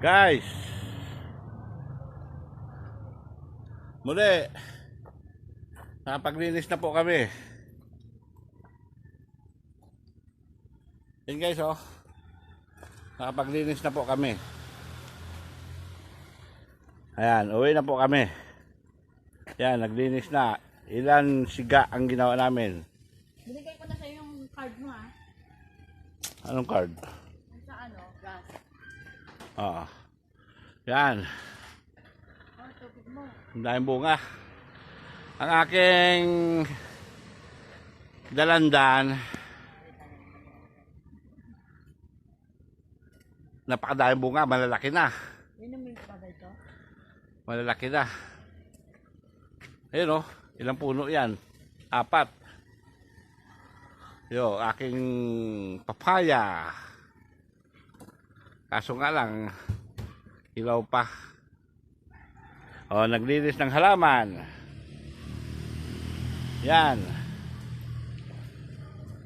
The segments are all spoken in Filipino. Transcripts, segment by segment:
Guys. Muli. Nakapaglinis na po kami. Yan guys oh. Nakapaglinis na po kami. Ayan, uwi na po kami. Yan, naglinis na. Ilan siga ang ginawa namin? Binigay ko na sa yung card mo ah. Anong card? Yung Sa ano, gas. Oo. Yan. Tubig mo. Ang daming bunga. Ang aking dalandan napakadaming bunga, malalaki na. Malalaki na. Ayun oh, ilang puno yan? Apat. Yo, aking papaya. Kaso nga lang, ilaw pa. Oh, naglinis ng halaman. Yan.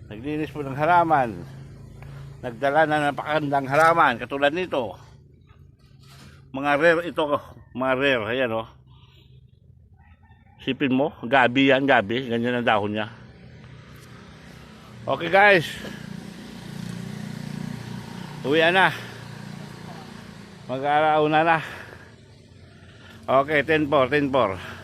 Naglinis po ng halaman. Nagdala na ng napakagandang halaman, katulad nito. Mga rare ito, mga rare, ayan oh. Sipin mo, gabi yan, gabi. Ganyan ang dahon niya. Okay guys. Uwi na. Mag-aarauna na. Okay, 10-4, 10-4.